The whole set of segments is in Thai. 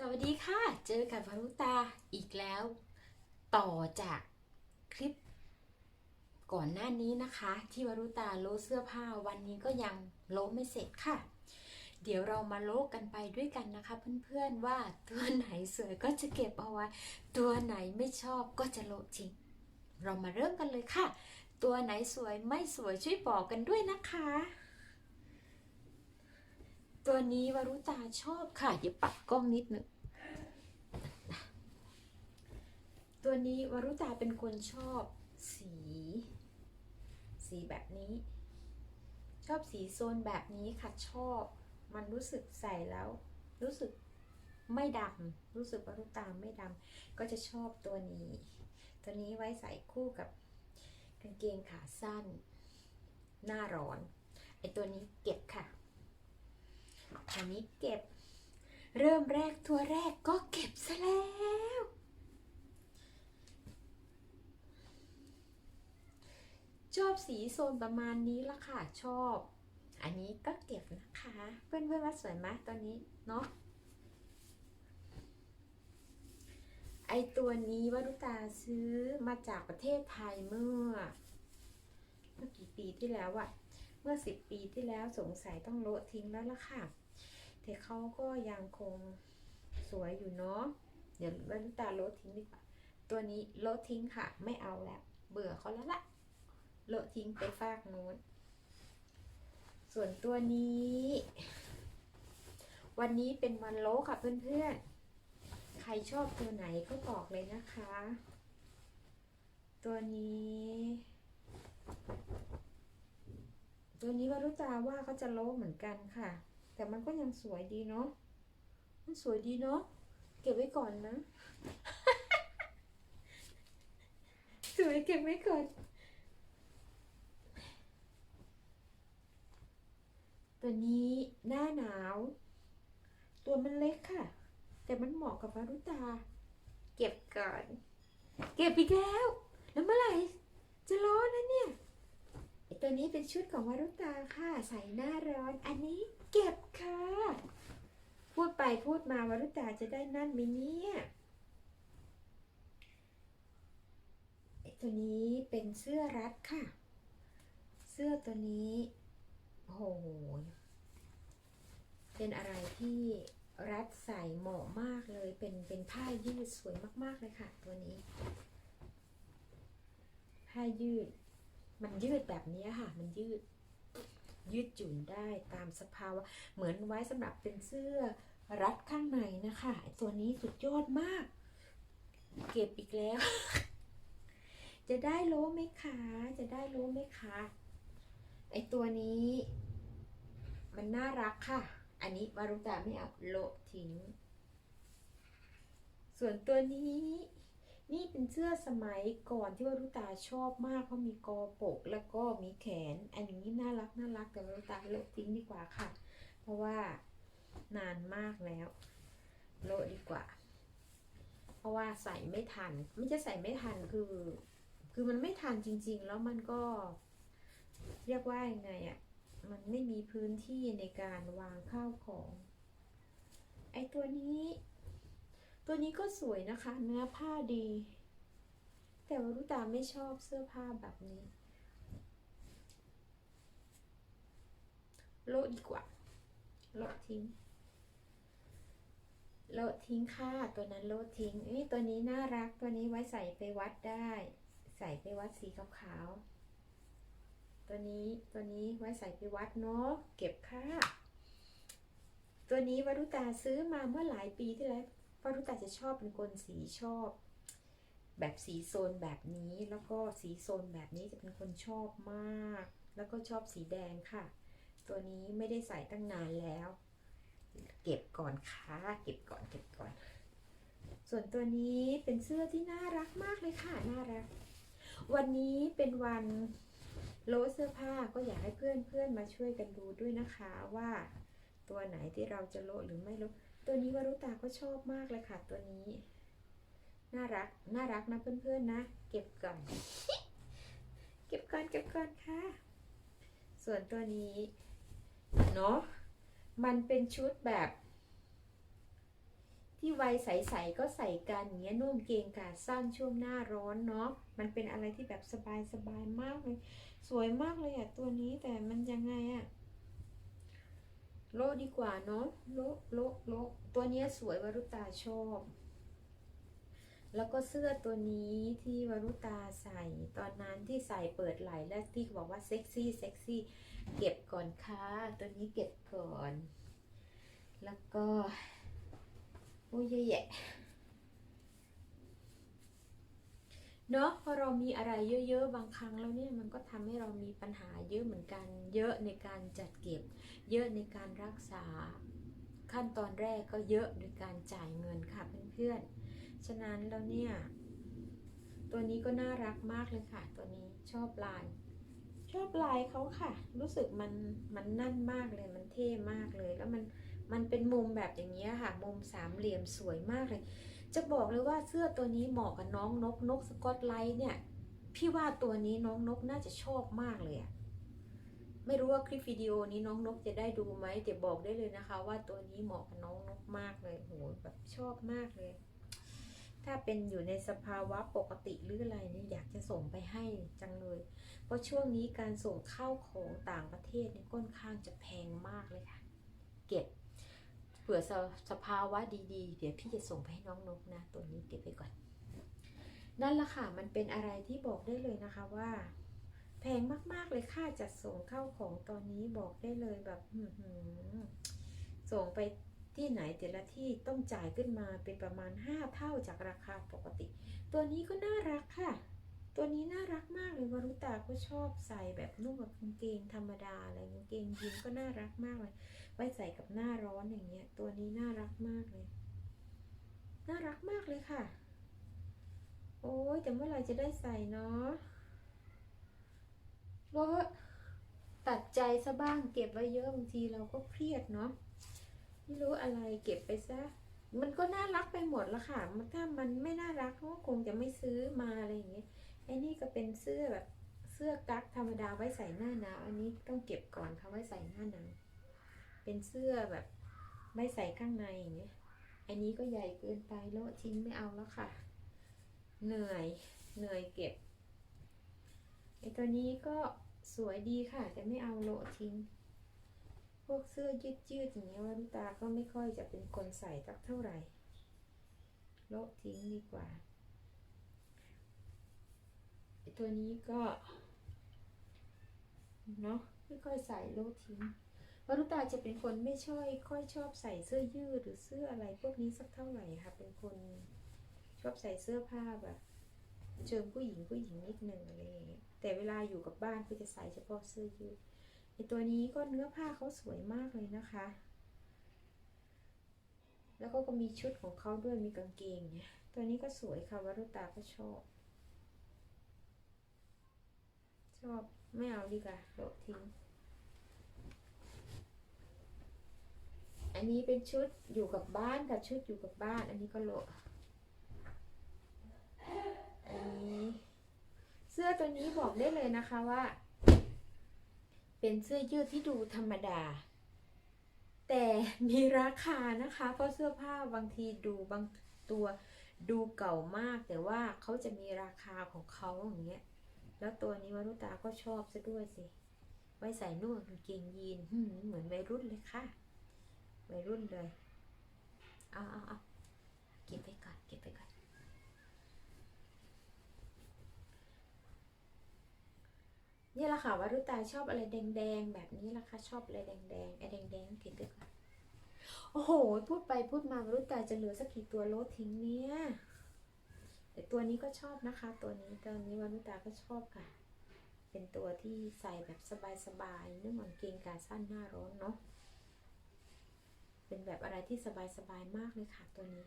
สวัสดีค่ะ เจอกับวารุตาอีกแล้ว ต่อจากคลิป ก่อนหน้านี้นะคะ ที่วารุตาโลเสื้อผ้าวันนี้ก็ยังโลไม่เสร็จค่ะ เดี๋ยวเรามาโลกันไปด้วยกันนะคะ เพื่อนๆว่าตัวไหนสวยก็จะเก็บเอาไว้ ตัวไหนไม่ชอบก็จะโละทิ้งเรามาเริ่มกันเลยค่ะ ตัวไหนสวยไม่สวยช่วยบอกกันด้วยนะคะ ตัวนี้วารุตาชอบค่ะเดี๋ยวปรับกล้องนิดนึงตัวนี้วารุตาเป็นคนชอบสี สีแบบนี้ ชอบสีโซนแบบนี้ค่ะชอบ มันรู้สึกใส่แล้ว รู้สึกไม่ดำรู้สึกวารุตาไม่ดำก็จะชอบตัวนี้ ตัวนี้ไว้ใส่คู่กับกางเกงขาสั้น หน้าร้อนไอตัวนี้เก็บค่ะ อันนี้เก็บ เริ่มแรกตัวแรกก็เก็บซะแล้วชอบสีโซนประมาณนี้ละค่ะชอบ อันนี้ก็เก็บนะคะ เพื่อนเพื่อนๆว่าสวยไหมตัวนี้เนาะไอตัวนี้วรุตาซื้อมาจากประเทศไทยเมื่อ เมื่อกี่ปีที่แล้วอะเมื่อสิบปีที่แล้วสงสัยต้องโละทิ้งแล้วล่ะค่ะ แต่เขาก็ยังคงสวยอยู่เนาะเดี๋ยววรุตาโละทิ้งดีกว่า ตัวนี้โละทิ้งค่ะ ไม่เอาแล้ว เบื่อเขาแล้วละโละทิ้งไปฟากนู้น ส่วนตัวนี้ วันนี้เป็นวันโลค่ะเพื่อนๆ ใครชอบตัวไหนก็บอกเลยนะคะ ตัวนี้ ตัวนี้วารุตาว่าเขาจะโลเหมือนกันค่ะ แต่มันก็ยังสวยดีเนาะ มันสวยดีเนาะ เก็บไว้ก่อนนะ สวยเก็บไว้ก่อน ตัวนี้หน้าหนาว ตัวมันเล็กค่ะ แต่มันเหมาะกับวารุตา เก็บก่อน เก็บอีกแล้ว แล้วเมื่อไหร่จะร้อนนะเนี่ยไอ ตัวนี้เป็นชุดของวารุตาค่ะ ใส่หน้าร้อน อันนี้เก็บค่ะ พูดไปพูดมาวารุตาจะได้นั่นไหมเนี่ยไอตัวนี้เป็นเสื้อรัดค่ะ เสื้อตัวนี้โอ้โหเป็นอะไรที่รัดใส่เหมาะมากเลย เป็นเป็นผ้ายืดสวยมาก ๆ เลยค่ะ ตัวนี้ ผ้ายืด มันยืดแบบนี้ค่ะ มันยืดยืดหยุ่นได้ตามสภาวะ เหมือนไว้สำหรับเป็นเสื้อรัดข้างในนะคะ ตัวนี้สุดยอดมาก เก็บอีกแล้ว จะได้โลไหมคะ จะได้โลไหมคะ ไอตัวนี้ มันน่ารักค่ะ อันนี้วารุตาไม่เอาโลทิ้ง ส่วนตัวนี้ นี่เป็นเสื้อสมัยก่อนที่วารุตาชอบมากเพราะมีกอปกแล้วก็มีแขน อันนี้น่ารักน่ารักแต่วารุตาโละทิ้งดีกว่าค่ะ เพราะว่านานมากแล้วโละดีกว่า เพราะว่าใส่ไม่ทัน ไม่จะใส่ไม่ทันคือ คือมันไม่ทันจริง ๆ แล้วมันก็ เรียกว่ายังไงอะ่ะมันไม่มีพื้นที่ในการวางข้าวของ ไอตัวนี้ ตัวนี้ก็สวยนะคะ เนื้อผ้าดี แต่ว่ารุตาไม่ชอบเสื้อผ้าแบบนี้ โละดีกว่า โละทิ้ง โละทิ้งค่ะ ตัวนั้นโละทิ้งนี่ตัวนี้น่ารัก ตัวนี้ไว้ใส่ไปวัดได้ ใส่ไปวัดสีขาวๆ ตัวนี้ ตัวนี้ไว้ใส่ไปวัดเนาะ เก็บค่ะตัวนี้วรุตาซื้อมาเมื่อหลายปีที่แล้ว วรุตาจะชอบเป็นคนสีชอบ แบบสีโซนแบบนี้แล้วก็สีโซนแบบนี้จะเป็นคนชอบมาก แล้วก็ชอบสีแดงค่ะ ตัวนี้ไม่ได้ใส่ตั้งนานแล้ว เก็บก่อนค่ะเก็บก่อนเก็บก่อน ส่วนตัวนี้เป็นเสื้อที่น่ารักมากเลยค่ะน่ารัก วันนี้เป็นวันโลเสื้อผ้าก็อยากให้เพื่อนเพื่อนมาช่วยกันดูด้วยนะคะว่าตัวไหนที่เราจะโลหรือไม่โล ตัวนี้วารุตาก็ชอบมากเลยค่ะ ตัวนี้ น่ารัก น่ารักนะเพื่อนๆนะ เก็บก่อน เก็บก่อน เก็บก่อนค่ะ ส่วนตัวนี้เนาะ มันเป็นชุดแบบ ที่ที่วัยใสๆก็ใส่กันอย่างเงี้ยนุ่มเกงขาสั้นช่วงหน้าร้อนเนาะ มันเป็นอะไรที่แบบสบายๆมากเลย สวยมากเลยอะตัวนี้แต่มันยังไงอะ โลดีกว่าเนาะโลโลโลตัวนี้สวยวรุตาชอบ แล้วก็เสื้อตัวนี้ที่วรุตาใส่ ตอนนั้นที่ใส่เปิดไหล่และที่บอกว่าเซ็กซี่เซ็กซี่เก็บก่อนค่ะตัวนี้เก็บก่อน แล้วก็โอ้ยแย่ะ เนาะพอเรามีอะไรเยอะ ๆ บางครั้งแล้วเนี่ยมันก็ทำให้เรามีปัญหาเยอะเหมือนกัน เยอะในการจัดเก็บ เยอะในการรักษา ขั้นตอนแรกก็เยอะในการจ่ายเงินค่ะเพื่อนๆ ฉะนั้นแล้วเนี่ย ตัวนี้ก็น่ารักมากเลยค่ะ ตัวนี้ชอบลาย ชอบลายเขาค่ะ รู้สึกมันมันนั่นมากเลยมันเท่มากเลย แล้วมันมันเป็นมุมแบบอย่างเงี้ยค่ะ มุมสามเหลี่ยมสวยมากเลย จะบอกเลยว่าเสื้อตัวนี้เหมาะกับน้องนกนกสกอตไลท์เนี่ย พี่ว่าตัวนี้น้องนกน่าจะชอบมากเลยอะไม่รู้ว่าคลิปวิดีโอนี้น้องนกจะได้ดูไหมแต่บอกได้เลยนะคะ ว่าตัวนี้เหมาะกับน้องนกมากเลยโหแบบชอบมากเลย ถ้าเป็นอยู่ในสภาวะปกติหรืออะไรเนี่ยอยากจะส่งไปให้จังเลย เพราะช่วงนี้การส่งเข้าของต่างประเทศเนี่ยค่อนข้างจะแพงมากเลยค่ะ เก็บ เผื่อสสภาวะดีๆ เดี๋ยวพี่จะส่งไปให้น้องนกนะ ตัวนี้เก็บไปก่อน นั่นแหละค่ะ มันเป็นอะไรที่บอกได้เลยนะคะว่า แพงมากๆเลยค่าจัดส่งเข้าของตอนนี้บอกได้เลยแบบส่งไปที่ไหนแต่ละที่ต้องจ่ายขึ้นมาเป็นประมาณ 5 เท่าจากราคาปกติ ตัวนี้ก็น่ารักค่ะ ตัวนี้น่ารักมากเลยวารุตาก็ชอบใส่แบบนุ่มกับกางเกงธรรมดาอะไรกางเกงยีนก็น่ารักมากเลย ไว้ใส่กับหน้าร้อนอย่างเงี้ย ตัวนี้น่ารักมากเลย น่ารักมากเลยค่ะ โอ้ยแต่เมื่อไรจะได้ใส่เนาะเพราตัดใจซะบ้างเก็บไว้เยอะบางทีเราก็เครียดเนาะไม่รู้อะไรเก็บไปซะมันก็น่ารักไปหมดแล้วค่ะถ้ามันไม่น่ารักก็คงจะไม่ซื้อมาอะไรอย่างเงี้ย ไอ้นี่ก็เป็นเสื้อแบบเสื้อกั๊กธรรมดาไว้ใส่หน้าหนาวอันนี้ต้องเก็บก่อนค่ะไว้ใส่หน้าหนาวเป็นเสื้อแบบไม่ใส่ข้างในอย่างเงี้ยอันนี้ก็ใหญ่เกินไปโละทิ้งไม่เอาแล้วค่ะ เหนื่อยเหนื่อยเก็บไอตัวนี้ก็สวยดีค่ะ แต่ไม่เอาโละทิ้ง พวกเสื้อยืดยืดอย่างเงี้ยวันตาก็ไม่ค่อยจะเป็นคนใส่สักเท่าไหร่ โละทิ้งดีกว่า ตัวนี้ก็เนาะไม่ค่อยใส่โลทิ้งวรุตาจะเป็นคนไม่ชอบค่อยชอบใส่เสื้อยืดหรือเสื้ออะไรพวกนี้สักเท่าไหร่ค่ะ เป็นคนชอบใส่เสื้อผ้าแบบเชิงผู้หญิงผู้หญิงนิดนึงอะไรอย่างเงี้ยแต่เวลาอยู่กับบ้านก็จะใส่เฉพาะเสื้อยืดไอตัวนี้ก็เนื้อผ้าเขาสวยมากเลยนะคะ แล้วก็ก็มีชุดของเขาด้วยมีกางเกงเนี่ยตัวนี้ก็สวยค่ะวรุตาก็ชอบ ชอบไม่เอาดีกว่าโลดทิ้ง อันนี้เป็นชุดอยู่กับบ้านกับชุดอยู่กับบ้าน อันนี้ก็โลอันนี้เสื้อตัวนี้บอกได้เลยนะคะว่า เป็นเสื้อยืดที่ดูธรรมดา แต่มีราคานะคะ เพราะเสื้อผ้าบางทีดูบางตัวดูเก่ามาก แต่ว่าเขาจะมีราคาของเขาอย่างเงี้ย แล้วตัวนี้วารุตาก็ชอบซะด้วยสิ ไว้ใส่นุ่งกางเกงยีนเหมือนวัยรุ่นเลยค่ะ วัยรุ่นเลย เอาเอาเอาเก็บไปก่อน เก็บไปก่อน นี่แหละค่ะวารุตาชอบอะไรแดงๆ แบบนี้แหละค่ะ ชอบอะไรแดงๆไอ้แดงๆเก็บไปก่อน โอ้โห พูดไปพูดมาวารุตาจะเหลือสักกี่ตัวโลดทิ้งเนี่ย แต่ตัวนี้ก็ชอบนะคะ ตัวนี้ตัวนี้วารุตาก็ชอบค่ะ เป็นตัวที่ใส่แบบสบายๆนุ่มกางเกงขาสั้นหน้าร้อนเนาะเป็นแบบอะไรที่สบายๆมากเลยค่ะตัวนี้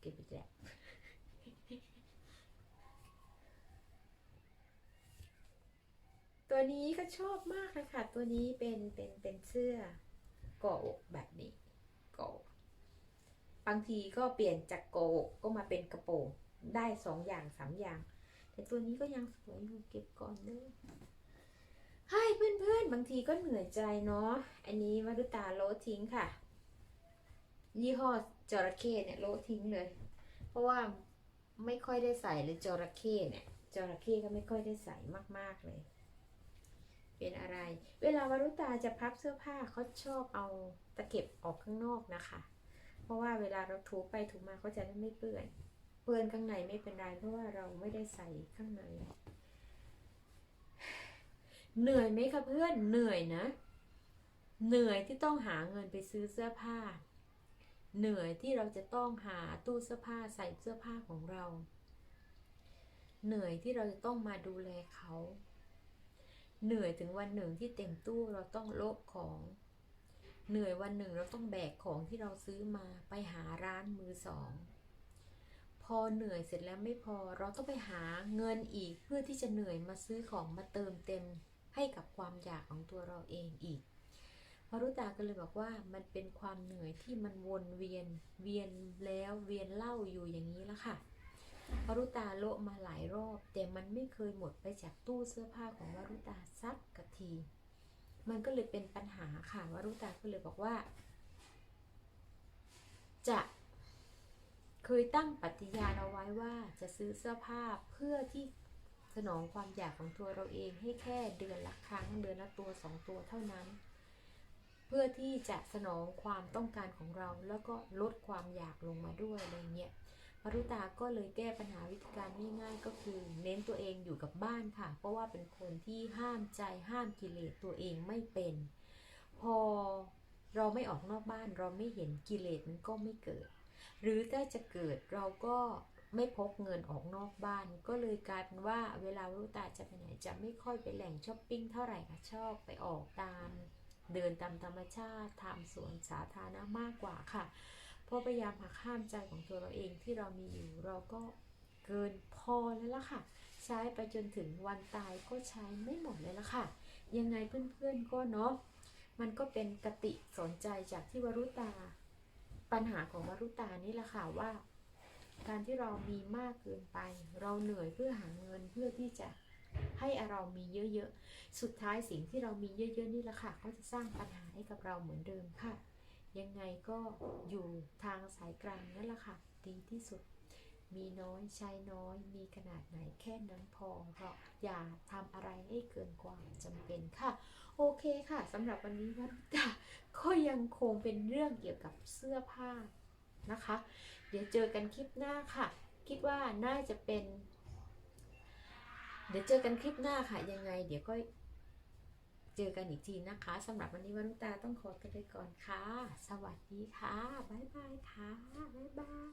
เก็บอีกแล้วตัวนี้ก็ชอบมากเลยค่ะ ตัวนี้เป็นเป็นเป็นเสื้อเกาะอกแบบนี้เกาะอก บางทีก็เปลี่ยนจากเกก็มาเป็นกระโปรงได้สองอย่างสามอย่าง แต่ตัวนี้ก็ยังสวยอยู่เก็บก่อนเด้อให้เพื่อนๆ บางทีก็เหนื่อยใจเนาะ อันนี้วรุตาโลทิ้งค่ะ ยี่ห้อจระเข้เนี่ยโลทิ้งเลย เพราะว่าไม่ค่อยได้ใส่เลยจระเข้เนี่ยจระเข้ก็ไม่ค่อยได้ใส่มากๆเลย เป็นอะไร เวลาวารุตาจะพับเสื้อผ้าเขาชอบเอาตะเก็บออกข้างนอกนะคะ เพราะว่าเวลาเราถูไปถูมาเขาจะได้ไม่เปื้อน เปื้อนข้างในไม่เป็นไรเพราะว่าเราไม่ได้ใส่ข้างใน เหนื่อยไหมคะเพื่อน เหนื่อยนะ เหนื่อยที่ต้องหาเงินไปซื้อเสื้อผ้า เหนื่อยที่เราจะต้องหาตู้เสื้อผ้าใส่เสื้อผ้าของเรา เหนื่อยที่เราจะต้องมาดูแลเขา เหนื่อยถึงวันหนึ่งที่เต็มตู้เราต้องโละของ เหนื่อยวันหนึ่งเราต้องแบกของที่เราซื้อมาไปหาร้านมือสอง พอเหนื่อยเสร็จแล้วไม่พอเราต้องไปหาเงินอีกเพื่อที่จะเหนื่อยมาซื้อของมาเติมเต็มให้กับความอยากของตัวเราเองอีกพรุตาก็เลยบอกว่ามันเป็นความเหนื่อยที่มันวนเวียนเวียนแล้วเวียนเล่าอยู่อย่างนี้ละค่ะวรุตาโละมาหลายรอบ แต่มันไม่เคยหมดไปจากตู้เสื้อผ้าของวรุตาสักกะที มันก็เลยเป็นปัญหาค่ะวรุตาก็เลยบอกว่า จะเคยตั้งปฏิญาณเอาไว้ว่าจะซื้อเสื้อผ้าเพื่อที่สนองความอยากของตัวเราเองให้แค่เดือนละครั้งเดือนละตัวสองตัวเท่านั้น เพื่อที่จะสนองความต้องการของเราแล้วก็ลดความอยากลงมาด้วยอะไรเงี้ย มารุตาก็เลยแก้ปัญหาวิธีการง่ายๆก็คือเน้นตัวเองอยู่กับบ้านค่ะ เพราะว่าเป็นคนที่ห้ามใจห้ามกิเลสตัวเองไม่เป็น พอเราไม่ออกนอกบ้านเราไม่เห็นกิเลสมันก็ไม่เกิด หรือถ้าจะเกิดเราก็ไม่พกเงินออกนอกบ้าน ก็เลยกลายเป็นว่าเวลาลูตาจะไปไหนจะไม่ค่อยไปแหล่งช้อปปิ้งเท่าไหร่ค่ะชอบไปออกตาม เดินตามธรรมชาติทำสวนสาธารณะมากกว่าค่ะ เพราะพยายามหักห้ามใจของตัวเราเองที่เรามีอยู่เราก็เกินพอแล้วล่ะค่ะ ใช้ไปจนถึงวันตายก็ใช้ไม่หมดเลยละค่ะ ยังไงเพื่อนๆก็เนาะมันก็เป็นกติสนใจจากที่วรุตา ปัญหาของวรุตานี่แหละค่ะว่า การที่เรามีมากเกินไป เราเหนื่อยเพื่อหาเงินเพื่อที่จะให้เรามีเยอะๆ สุดท้ายสิ่งที่เรามีเยอะๆนี่แหละค่ะ ก็จะสร้างปัญหาให้กับเราเหมือนเดิมค่ะ ยังไงก็อยู่ทางสายกลางนั่นแหละค่ะ ดีที่สุด มีน้อยใช้น้อย มีขนาดไหนแค่นั้นพอเราอย่าทำอะไรให้เกินกว่าจำเป็นค่ะ โอเคค่ะสำหรับวันนี้วัดตาก็ยังคงเป็นเรื่องเกี่ยวกับเสื้อผ้านะคะ เดี๋ยวเจอกันคลิปหน้าค่ะ คิดว่าน่าจะเป็น เดี๋ยวเจอกันคลิปหน้าค่ะ ยังไง เดี๋ยวก็ เจอกันอีกทีนะคะสำหรับวันนี้วรุตาต้องขอตัวไปก่อนค่ะ สวัสดีค่ะ บ๊ายบายค่ะ บ๊ายบาย